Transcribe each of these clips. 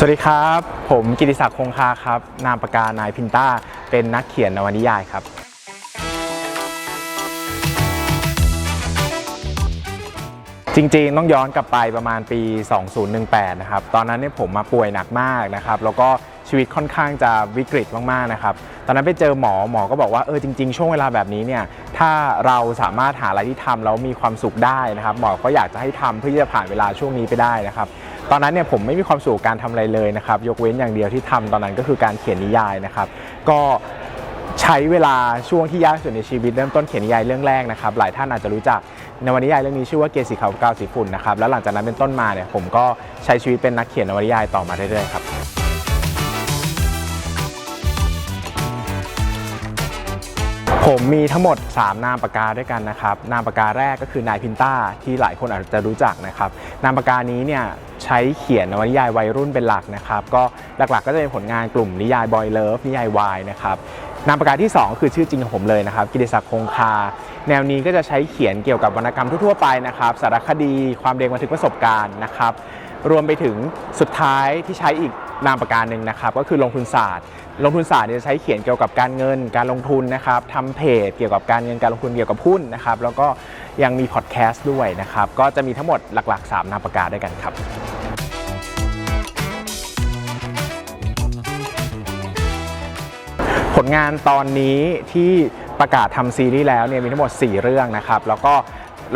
สวัสดีครับ ผมกิติศักดิ์คงคาครับ นามปากกานายพินต้า เป็นนักเขียนนวนิยายครับ จริงๆ ต้องย้อนกลับไปประมาณปี 2018 นะครับ ตอนนั้นเนี่ยผมมาป่วยหนักมากนะครับ แล้วก็ชีวิตค่อนข้างจะวิกฤตมากๆนะครับ ตอนนั้นไปเจอหมอหมอก็บอกว่าเออจริง ๆ ช่วงเวลาแบบนี้เนี่ย ถ้าเราสามารถหาอะไรที่ทำแล้วมีความสุขได้นะครับ หมอก็อยากจะให้ทำเพื่อที่จะผ่านเวลาช่วงนี้ไปได้นะครับ ตอนนั้นเนี่ยผมไม่มีความสุขการทำอะไรเลยนะครับยกเว้นอย่างเดียวที่ทำตอนนั้นก็คือการเขียนนิยายนะครับ ก็ใช้เวลาช่วงที่ยากสุดในชีวิตเริ่มต้นเขียนนิยายเรื่องแรกนะครับหลายท่านอาจจะรู้จักนวนิยายเรื่องนี้ชื่อว่าเกสีขาวกาวสีฝุ่นนะครับแล้วหลังจากนั้นเป็นต้นมาเนี่ยผมก็ใช้ชีวิตเป็นนักเขียนนวนิยายต่อมาเรื่อยๆครับ ผมมีทั้งหมด 3 นามปากกาด้วยกันนะครับ นามปากกาแรกก็คือนายพินต้าที่หลายคนอาจจะรู้จักนะครับ นามปากกานี้เนี่ยใช้เขียนนวนิยายวัยรุ่นเป็นหลักนะครับ ก็หลักๆก็จะเป็นผลงานกลุ่มนิยายบอยเลิฟนิยายวายนะครับ นามปากกาที่ 2 คือชื่อจริงของผมเลยนะครับ กิติศักดิ์คงคา แนวนี้ก็จะใช้เขียนเกี่ยวกับวรรณกรรมทั่วๆไปนะครับ สารคดี ความเรียงบันทึกประสบการณ์นะครับ รวมไปถึงสุดท้ายที่ใช้อีก นามปากกาหนึ่งนะครับก็คือลงทุนศาสตร์ ลงทุนศาสตร์เนี่ยจะใช้เขียนเกี่ยวกับการเงิน การลงทุนนะครับทำเพจเกี่ยวกับการเงินการลงทุนเกี่ยวกับหุ้นนะครับแล้วก็ยังมีพอดแคสต์ด้วยนะครับก็จะมีทั้งหมดหลักๆ 3 นามปากกาด้วยกันครับผลงานตอนนี้ที่ประกาศทำซีรีส์แล้วเนี่ยมีทั้งหมด 4 เรื่องนะครับ แล้วก็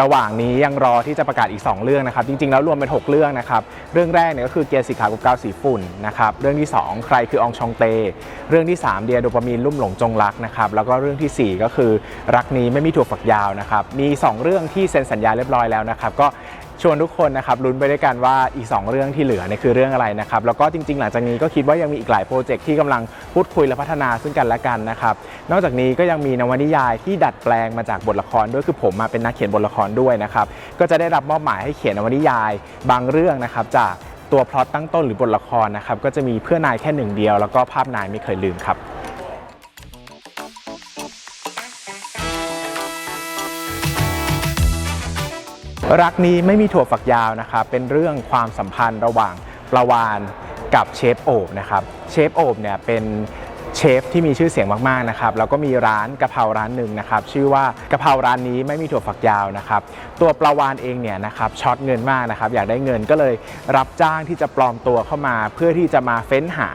ระหว่างนี้ยังรอที่จะประกาศอีก 2 เรื่องนะครับ จริงๆ แล้วรวมเป็น 6 เรื่องนะครับ เรื่องแรกเนี่ยก็คือเกียร์สีขาวกับกาวสีฝุ่นนะครับ เรื่องที่ 2 ใครคือองชองเต เรื่องที่ 3 เดียโดปามีนลุ่มหลงจงรักนะครับ แล้วก็เรื่องทีสี่4 ก็คือรักนี้ไม่มีถั่วฝักยาวนะครับ มี 2 เรื่องที่เซ็นสัญญาเรียบร้อยแล้วนะครับ ก็ ชวนทุกคนนะครับลุ้นไปด้วยกันว่าอีก 2 เรื่องที่เหลือเนี่ยคือเรื่องอะไรนะครับแล้วก็จริง ๆ หลังจากนี้ก็คิดว่ายังมีอีกหลายโปรเจกต์ที่กำลังพูดคุยและพัฒนาซึ่งกันและกันนะครับนอกจากนี้ก็ยังมีนวนิยายที่ดัดแปลงมาจากบทละครด้วยคือผมมาเป็นนักเขียนบทละครด้วยนะครับก็จะได้รับมอบหมายให้เขียนนวนิยายบางเรื่องนะครับจากตัวพล็อตตั้งต้นหรือบทละครนะครับก็จะมีเพื่อนายแค่หนึ่งเดียว แล้วก็ภาพนายไม่เคยลืมครับ รักนี้ไม่มีถั่วฝักยาวนะครับเป็นเรื่องความสัมพันธ์ระหว่างปลาวานกับเชฟโอบนะครับเชฟโอบเนี่ยเป็น เชฟที่มีชื่อเสียงมากๆนะครับแล้วก็มีร้านกะเพราร้านหนึ่งนะครับชื่อว่ากะเพราร้านนี้ไม่มีถั่วฝักยาวนะครับตัวปลาวานเองเนี่ยนะครับช็อตเงินมากนะครับอยากได้เงินก็เลยรับจ้างที่จะปลอมตัวเข้ามา เพื่อที่จะมาเฟ้นหา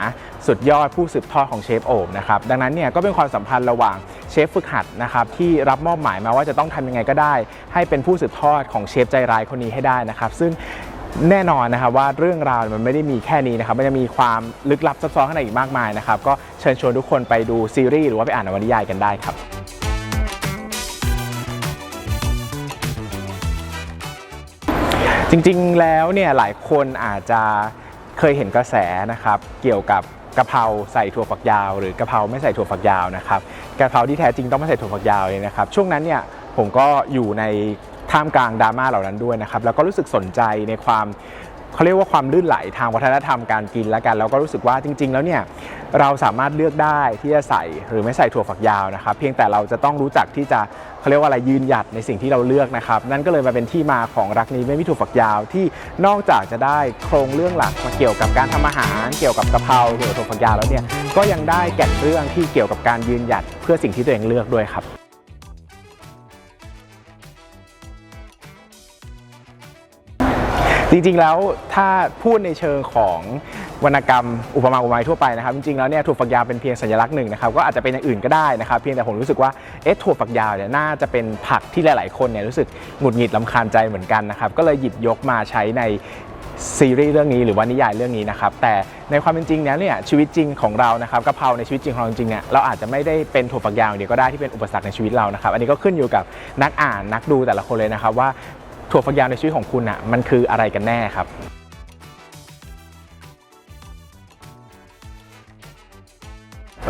สุดยอดผู้สืบทอดของเชฟโอบนะครับดังนั้นเนี่ยก็เป็นความสัมพันธ์ระหว่างเชฟฝึกหัดนะครับที่รับมอบหมายมาว่าจะต้องทำยังไงก็ได้ ให้เป็นผู้สืบทอดของเชฟใจร้ายคนนี้ให้ได้นะครับซึ่ง แน่นอนนะครับว่าเรื่องราวมันไม่ได้มีแค่นี้นะครับมันจะมีความลึกลับซับซ้อนข้างในอีกมากมายนะครับก็เชิญชวนทุกคนไปดูซีรีส์หรือว่าไปอ่านนวนิยายกันได้ครับจริงๆ แล้วเนี่ยหลายคนอาจจะเคยเห็นกระแสนะครับเกี่ยวกับกะเพราใส่ถั่วฝักยาว หรือกะเพราไม่ใส่ถั่วฝักยาวนะครับกะเพราที่แท้จริงต้องไม่ใส่ถั่วฝักยาวเลยนะครับช่วงนั้นเนี่ยผมก็อยู่ใน ท่ามกลางดราม่าเหล่านั้นด้วยนะครับแล้วก็รู้สึกสนใจในความเขาเรียกว่าความลื่นไหลทางวัฒนธรรมการกินแล้วกันแล้วก็รู้สึกว่าจริง ๆ แล้วเนี่ยเราสามารถเลือกได้ที่จะใส่หรือไม่ใส่ถั่วฝักยาวนะครับ เพียงแต่เราจะต้องรู้จักที่จะเขาเรียกว่าอะไรยืนหยัดในสิ่งที่เราเลือกนะครับ นั่นก็เลยมาเป็นที่มาของรักนี้ไม่มีถั่วฝักยาวที่นอกจากจะได้โครงเรื่องหลักมาเกี่ยวกับการทำอาหาร เกี่ยวกับกะเพราเกี่ยวกับถั่วฝักยาวแล้วเนี่ยก็ยังได้แก่นเรื่องที่เกี่ยวกับการยืนหยัดเพื่อสิ่งที่ตัวเองเลือกด้วยครับ จริงๆ แล้วถ้าพูดในเชิงของวรรณกรรมอุปมาอุปไมยทั่วไปนะครับจริงๆแล้วเนี่ยถั่วฝักยาวเป็นเพียงสัญลักษณ์หนึ่งนะครับก็อาจจะเป็นอย่างอื่นก็ได้นะครับเพียงแต่ผมรู้สึกว่าเอ๊ะถั่วฝักยาวเนี่ยน่าจะเป็นผักที่หลายๆ คนเนี่ยรู้สึกหงุดหงิดลำคาญใจเหมือนกันนะครับก็เลยหยิบยกมาใช้ในซีรีส์เรื่องนี้หรือว่านิยายเรื่องนี้นะครับแต่ในความเป็นจริงแล้วเนี่ยชีวิตจริงของเรานะครับกะเพราในชีวิตจริงของเราจริงเนี่ยเราอาจจะไม่ได้เป็นถั่วฝักยาวอย่างเดียวก็ได้ที่เป็นอุปสรรคในชีวิตเรานะครับอันนี้ก็ขึ้นอยู่กับนักอ่านนักดูแต่ละคนเลยนะครับว่า ถั่วฝักยาวในชีวิตของคุณอะมันคืออะไรกันแน่ครับ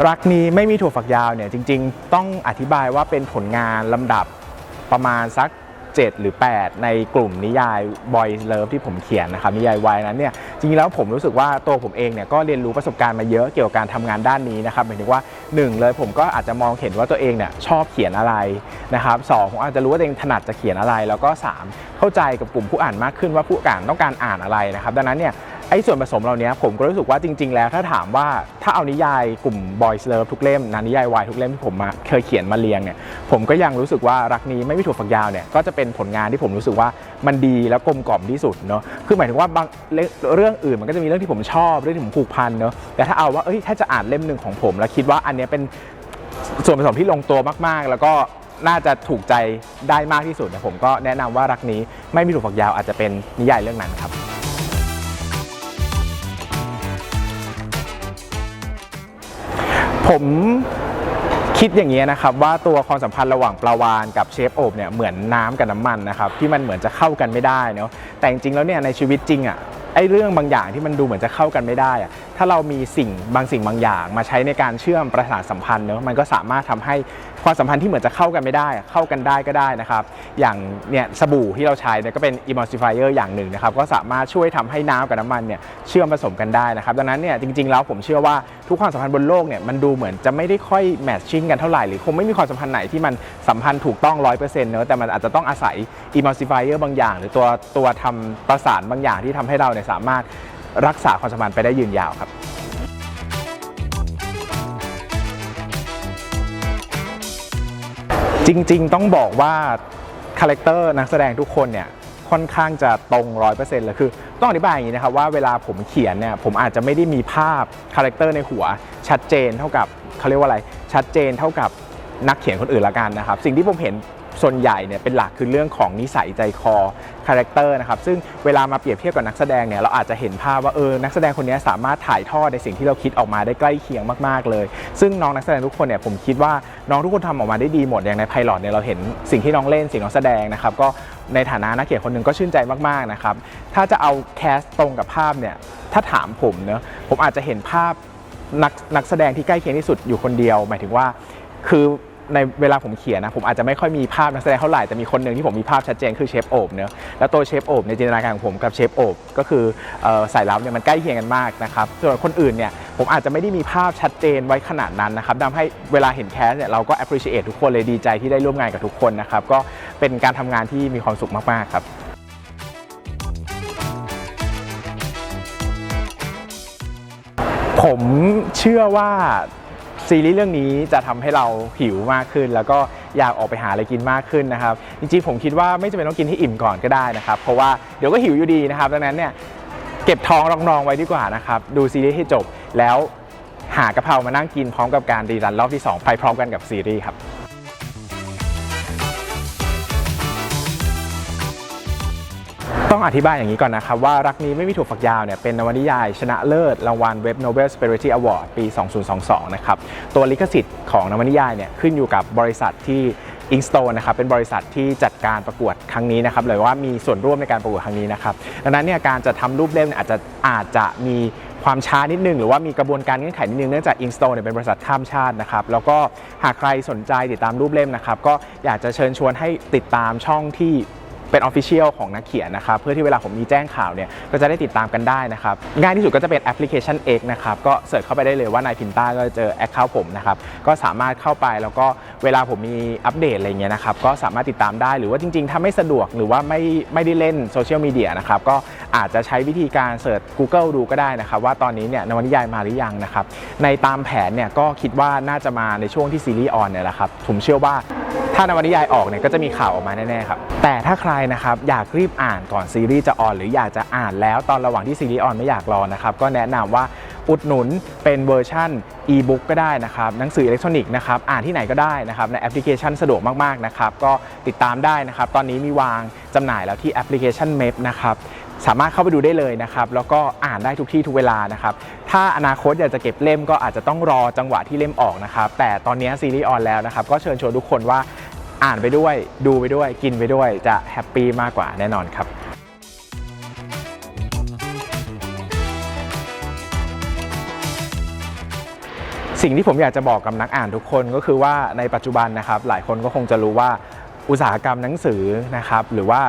รักนี้ไม่มีถั่วฝักยาวเนี่ยจริง ๆ ต้องอธิบายว่าเป็นผลงานลำดับประมาณสัก 7 หรือ 8 ในกลุ่มนิยาย Boy Love ที่ผมเขียนนะครับนิยายวายนั้นเนี่ยจริงๆแล้วผมรู้สึกว่าตัวผมเองเนี่ยก็เรียนรู้ประสบการณ์มาเยอะเกี่ยวกับการทำงานด้านนี้นะครับหมายถึงว่า 1 เลยผมก็อาจจะมองเห็นว่าตัวเองเนี่ยชอบเขียนอะไรนะครับสองผมอาจจะรู้ว่าตัวเองถนัดจะเขียนอะไร แล้วก็ 3 เข้าใจกับกลุ่มผู้อ่านมากขึ้นว่าผู้อ่านต้องการอ่านอะไรนะครับดังนั้นเนี่ย ไอ้ส่วนผสมเหล่านี้ผมก็รู้สึกว่าจริง ๆ แล้วถ้าถามว่าถ้าเอานิยายกลุ่ม Boys Love ทุกเล่มนะนิยายวายทุกเล่มที่ผมมาเคยเขียนมาเรียงเนี่ยผมก็ยังรู้สึกว่ารักนี้ไม่มีถั่วฝักยาวเนี่ยก็จะเป็นผลงานที่ผมรู้สึกว่ามันดีแล้วกลมกล่อมที่สุดเนาะคือหมายถึงว่าบางเรื่องอื่นมันก็จะมีเรื่องที่ผมชอบเรื่องที่ผมผูกพันเนาะแต่ถ้าเอาว่าเอ้ยถ้าจะอ่านเล่มหนึ่งของผม แล้วคิดว่าอันนี้เป็นส่วนผสมที่ลงตัวมากๆ แล้วก็น่าจะถูกใจได้มากที่สุดเนี่ยผมก็แนะนำว่ารักนี้ไม่มีถั่วฝักยาวอาจจะเป็นนิยายเรื่องนั้นครับ ผมคิดอย่างนี้ยนะครับว่าตัวความสัมพันธ์ระหว่างปลาวานกับเชฟโอบเนี่ยเหมือนน้ำกับน้ำมันนะครับที่มันเหมือนจะเข้ากันไม่ได้เนาะแต่จริงๆแล้วเนี่ยในชีวิตจริงอะ่ะไอ้เรื่องบางอย่างที่มันดูเหมือนจะเข้ากันไม่ได้อะ ถ้าเรามีสิ่งบางสิ่งบางอย่าง มาใช้ในการเชื่อมประสานสัมพันธ์เนาะมันก็สามารถทำให้ความสัมพันธ์ที่เหมือนจะเข้ากันไม่ได้ เข้ากันได้ก็ได้นะครับ อย่างเนี่ยสบู่ที่เราใช้เนี่ยก็เป็น emulsifier อย่างหนึ่งนะครับ ก็สามารถช่วยทำให้น้ำกับน้ำมันเนี่ยเชื่อมผสมกันได้นะครับ ดังนั้นเนี่ยจริงๆแล้วผมเชื่อว่าทุกความสัมพันธ์บนโลกเนี่ยมันดูเหมือนจะไม่ได้ค่อยแมทชิ่งกันเท่าไหร่หรือคงไม่มีความสัมพันธ์ไหนที่มันสัมพันธ์ถูกต้อง100%เนอะแต่มันอาจจะต้องอาศัย emulsifier บางอย่าง หรือตัวตัวทำประสานบางอย่างที่ทำให้เราเนี่ยสามารถ รักษาความสัมพันธ์ไปได้ยืนยาวครับจริงๆ ต้องบอกว่าคาแรคเตอร์นักแสดงทุกคนเนี่ยค่อนข้างจะตรง100%เลยคือ ต้องอธิบายอย่างนี้นะครับว่าเวลาผมเขียนเนี่ยผมอาจจะไม่ได้มีภาพคาแรคเตอร์ในหัว ชัดเจนเท่ากับเขาเรียกว่าอะไรชัดเจนเท่ากับนักเขียนคนอื่นละกันนะครับ สิ่งที่ผมเห็น ส่วนใหญ่เนี่ยเป็นหลักคือเรื่องของนิสัยใจคอคาแรคเตอร์นะครับซึ่งเวลามาเปรียบเทียบกับนักแสดงเนี่ยเราอาจจะเห็นภาพว่าเออนักแสดงคนนี้สามารถถ่ายทอดในสิ่งที่เราคิดออกมาได้ใกล้เคียงมากๆเลย ซึ่งน้องนักแสดงทุกคนเนี่ยผมคิดว่าน้องทุกคนทำออกมาได้ดีหมดอย่างในไพลอตเนี่ยเราเห็นสิ่งที่น้องเล่นสิ่งน้องแสดงนะครับก็ในฐานะนักเขียนคนหนึ่งก็ชื่นใจมากๆนะครับถ้าจะเอาแคสตรงกับภาพเนี่ยถ้าถามผมเนอะผมอาจจะเห็นภาพนักนักแสดงที่ใกล้เคียงที่สุดอยู่คนเดียว หมายถึงว่าคือ ในเวลาผมเขียนนะผมอาจจะไม่ค่อยมีภาพนักแสดงเท่าไหร่แต่มีคนหนึ่งที่ผมมีภาพชัดเจนคือเชฟโอบเนอะแล้วตัวเชฟโอบในจินตนาการของผมกับเชฟโอบก็คือเอ่อสายลับเนี่ยมันใกล้เคียงกันมากนะครับส่วนคนอื่นเนี่ยผมอาจจะไม่ได้มีภาพชัดเจนไว้ขนาดนั้นนะครับทำให้เวลาเห็นแคสเนี่ยเราก็ appreciate ทุกคนเลยดีใจที่ได้ร่วมงานกับทุกคนนะครับก็เป็นการทำงานที่มีความสุขมากๆครับผมเชื่อว่า ซีรีส์เรื่องนี้จะทำให้เราหิวมากขึ้น แล้วก็อยากออกไปหาอะไรกินมากขึ้นนะครับ จริงๆผมคิดว่าไม่จำเป็นต้องกินให้อิ่มก่อนก็ได้นะครับ เพราะว่าเดี๋ยวก็หิวอยู่ดีนะครับดังนั้นเนี่ยเก็บท้องรองๆไว้ดีกว่านะครับดูซีรีส์ให้จบแล้วหากะเพรามานั่งกินพร้อมกับการดีรันรอบที่ 2 ไปพร้อมกันกับซีรีส์ครับ ต้องอธิบายอย่างนี้ก่อนนะครับ ว่ารักนี้ไม่มีถั่วฝักยาวเนี่ยเป็นนวนิยายชนะเลิศรางวัล Web Nobel Spirituality Award ปี 2022 นะครับ ตัวลิขสิทธิ์ของนวนิยายเนี่ยขึ้นอยู่กับบริษัทที่ Inkstone นะครับเป็นบริษัทที่จัดการประกวดครั้งนี้นะครับหรือว่ามีส่วนร่วมในการประกวดครั้งนี้นะครับดังนั้นเนี่ยการจะทำรูปเล่มเนี่ยอาจจะอาจจะมีความช้านิดนึง หรือว่ามีกระบวนการเงื่อนไขนิดนึงเนื่องจาก Inkstone เนี่ยเป็นบริษัทข้ามชาตินะครับแล้วก็หากใครสนใจติดตามรูปเล่มนะครับก็อยากจะเชิญชวนให้ติดตามช่องที่ เป็นออฟฟิเชียลของนักเขียนนะครับเพื่อที่เวลาผมมีแจ้งข่าวเนี่ยก็จะได้ติดตามกันได้นะครับง่ายที่สุดก็จะเป็นแอปพลิเคชัน X นะครับก็เสิร์ชเข้าไปได้เลยว่านายพินต้าก็จะเจอแอคเคาท์ผมนะครับก็สามารถเข้าไปแล้วก็เวลาผมมีอัปเดตอะไรเงี้ยนะครับก็สามารถติดตามได้หรือว่าจริง ๆ ถ้าไม่สะดวกหรือว่าไม่ไม่ได้เล่นโซเชียลมีเดียนะครับก็อาจจะใช้วิธีการเสิร์ช Google ดูก็ได้นะครับว่าตอนนี้เนี่ยนวนิยายมาหรือยังนะครับในตามแผนเนี่ยก็คิดว่าน่าจะมาในช่วงที่ซีรีส์ออนเนี่ยแหละครับผมเชื่อว่าถ้านวนิยายออกเนี่ยก็จะมีข่าวออกมาแน่ๆครับแต่ถ้าใครนะครับอยากรีบอ่านก่อนซีรีส์จะออน หรืออยากจะอ่านแล้วตอนระหว่างที่ซีรีส์ออนไม่อยากรอนะครับก็แนะนำว่าอุดหนุนเป็นเวอร์ชันอีบุ๊กก็ได้นะครับหนังสืออิเล็กทรอนิกส์นะครับอ่านที่ไหนก็ได้นะครับในแอปพลิเคชันสะดวกมากๆนะครับก็ติดตามได้นะครับตอนนี้มีวางจำหน่ายแล้วที่แอปพลิเคชัน MEP นะครับสามารถเข้าไปดูได้เลยนะครับแล้วก็อ่านได้ทุกที่ทุกเวลานะครับถ้าอนาคตอยากจะเก็บเล่มก็อาจจะต้องรอจังหวะที่เล่มออกนะครับแต่ตอนนี้ซีรีส์ออนแล้วนะครับก็เชิญชวนทุกคนว่า อ่านไปด้วย ดูไปด้วย กินไปด้วย จะแฮปปี้มากกว่าแน่นอนครับสิ่งที่ผมอยากจะบอกกับนักอ่านทุกคนก็คือว่าในปัจจุบันนะครับหลายคนก็คงจะรู้ว่าอุตสาหกรรมหนังสือนะครับหรือว่า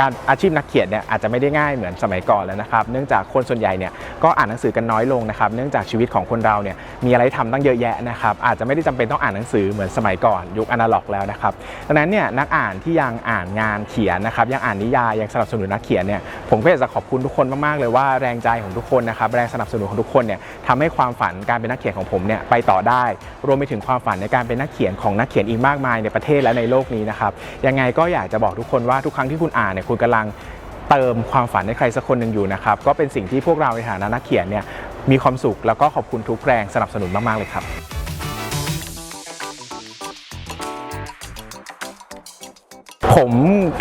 การอาชีพนักเขียนเนี่ยอาจจะไม่ได้ง่ายเหมือนสมัยก่อนแล้วนะครับ เนื่องจากคนส่วนใหญ่เนี่ยก็อ่านหนังสือกันน้อยลงนะครับ เนื่องจากชีวิตของคนเราเนี่ยมีอะไรทำตั้งเยอะแยะนะครับ อาจจะไม่ได้จำเป็นต้องอ่านหนังสือเหมือนสมัยก่อนยุคอนาล็อกแล้วนะครับ ดังนั้นเนี่ยนักอ่านที่ยังอ่านงานเขียนนะครับยังอ่านนิยายยังสนับสนุนนักเขียนเนี่ยผมก็อยากจะขอบคุณทุกคนมากๆเลยว่าแรงใจของทุกคนนะครับแรงสนับสนุนของทุกคนเนี่ยทำให้ความฝันการเป็นนักเขียนของผมเนี่ยไปต่อได้ รวมไปถึงความฝันในการเป็นนักเขียนของนักเขียนอีกมากมายในประเทศและในโลกนี้นะครับยังไงก็อยากจะบอกทุกคนว่าทุกครั้งที่คุณอ่านเนี่ยคุณกำลังเติมความฝันให้ใครสักคนหนึ่งอยู่นะครับก็เป็นสิ่งที่พวกเราในฐานะนักเขียนเนี่ยมีความสุขแล้วก็ขอบคุณทุกแรงสนับสนุนมากๆเลยครับ ผม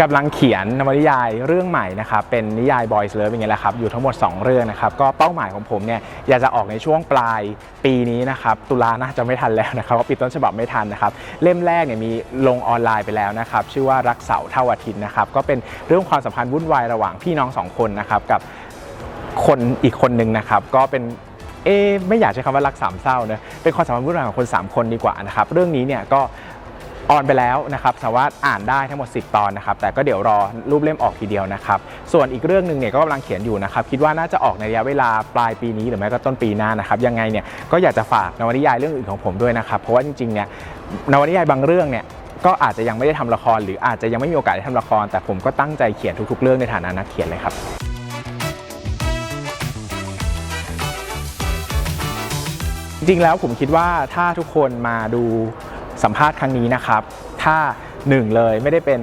กำลังเขียนนวนิยายเรื่องใหม่นะครับเป็นนิยาย Boys Love อย่างเงี้ยแหละครับอยู่ทั้งหมด 2 เรื่องนะครับก็เป้าหมายของผมเนี่ยอยากจะออกในช่วงปลายปีนี้นะครับตุลาน่าจะไม่ทันแล้วนะครับเพราะปิดต้นฉบับไม่ทันนะครับเล่มแรกเนี่ยมีลงออนไลน์ไปแล้วนะครับชื่อว่ารักเสาเท่าอาทิตย์นะครับก็เป็นเรื่องความสัมพันธ์วุ่นวายระหว่างพี่น้องสองคนนะครับกับคนอีกคนหนึ่งนะครับก็เป็นเอ๊ไม่อยากใช้คำว่ารักสามเศร้านะเป็นความสัมพันธ์วุ่นวายของคน 3 คนดีกว่านะครับเรื่องนี้เนี่ยก็ ออนไปแล้วนะครับสามารถอ่านได้ทั้งหมด 10 ตอนนะครับแต่ก็เดี๋ยวรอรูปเล่มออกทีเดียวนะครับส่วนอีกเรื่องหนึ่งเนี่ยก็กำลังเขียนอยู่นะครับคิดว่าน่าจะออกในระยะเวลาปลายปีนี้หรือไม่ก็ต้นปีหน้านะครับยังไงเนี่ยก็อยากจะฝากนวนิยายเรื่องอื่นของผมด้วยนะครับเพราะว่าจริงๆเนี่ยนวนิยายบางเรื่องเนี่ยก็อาจจะยังไม่ได้ทำละคร หรืออาจจะยังไม่มีโอกาสได้ทำละคร แต่ผมก็ตั้งใจเขียนทุกๆ เรื่องในฐานะนักเขียนเลยครับจริงๆแล้วผมคิดว่าถ้าทุกคนมาดู สัมภาษณ์ครั้งนี้นะครับ ถ้าหนึ่งเลยไม่ได้เป็น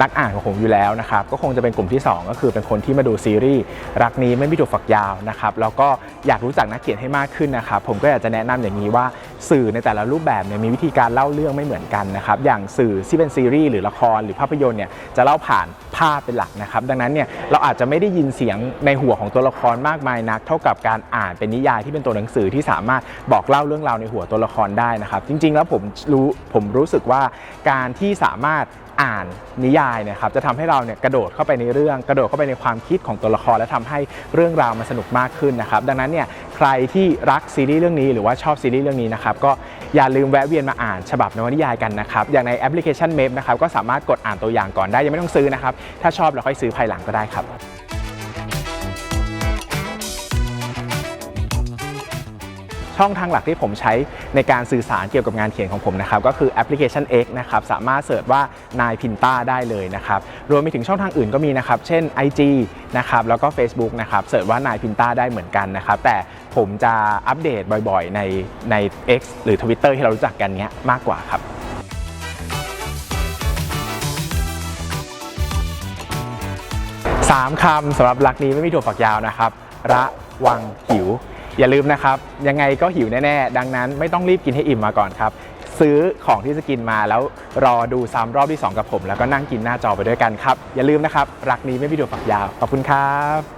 นักอ่านของผมอยู่แล้วนะครับก็คงจะเป็นกลุ่มที่ 2 ก็คือเป็นคนที่มาดูซีรีส์รักนี้ไม่มีถูกฝักยาวนะครับแล้วก็อยากรู้จักนักเขียนให้มากขึ้นนะครับผมก็อยากจะแนะนำอย่างนี้ว่าสื่อในแต่ละรูปแบบเนี่ยมีวิธีการเล่าเรื่องไม่เหมือนกันนะครับอย่างสื่อที่เป็นซีรีส์หรือละครหรือภาพยนตร์เนี่ยจะเล่าผ่านภาพเป็นหลักนะครับดังนั้นเนี่ยเราอาจจะไม่ได้ยินเสียงในหัวของตัวละครมากมายนัก เท่ากับการอ่านเป็นนิยายที่เป็นตัวหนังสือที่สามารถบอกเล่าเรื่องราวในหัวตัวละครได้นะครับจริง ๆ แล้วผมรู้ผมรู้สึกว่าการที่สามารถ อ่านนิยายเนะครับจะทำให้เราเนี่ยกระโดดเข้าไปในเรื่องกระโดดเข้าไปในความคิดของตัวละคร และทำให้เรื่องราวมันสนุกมากขึ้นนะครับดังนั้นเนี่ยใครที่รักซีรีส์เรื่องนี้หรือว่าชอบซีรีส์เรื่องนี้นะครับก็อย่าลืมแวะเวียนมาอ่านฉบับนวนิยายกันนะครับอย่างในแอปพลิเคชันเมพนะครับก็สามารถกดอ่านตัวอย่างก่อนได้ยังไม่ต้องซื้อนะครับถ้าชอบเราค่อยซื้อภายหลังก็ได้ครับ ช่องทางหลักที่ผมใช้ในการสื่อสารเกี่ยวกับงานเขียนของผมนะครับก็คือแอปพลิเคชัน X นะครับสามารถเสิร์ชว่านายพินต้าได้เลยนะครับรวมไปถึงช่องทางอื่นก็มีนะครับเช่น IG นะครับแล้วก็ Facebook นะครับเสิร์ชว่านายพินต้าได้เหมือนกันนะครับแต่ผมจะอัปเดตบ่อยๆ ในใน X หรือ Twitter ที่เรารู้จักกันเนี้ยมากกว่าครับสามคำสำหรับรักนี้ไม่มีถั่วฝักยาวนะครับ ระ วังหิว อย่าลืมนะครับ ยังไงก็หิวแน่ ๆ ดังนั้นไม่ต้องรีบกินให้อิ่มมาก่อนครับ ซื้อของที่จะกินมาแล้วรอดูซ้ำรอบที่ 2 กับผม แล้วก็นั่งกินหน้าจอไปด้วยกันครับ อย่าลืมนะครับ รักนี้ไม่มีถั่วฝักยาว ขอบคุณครับ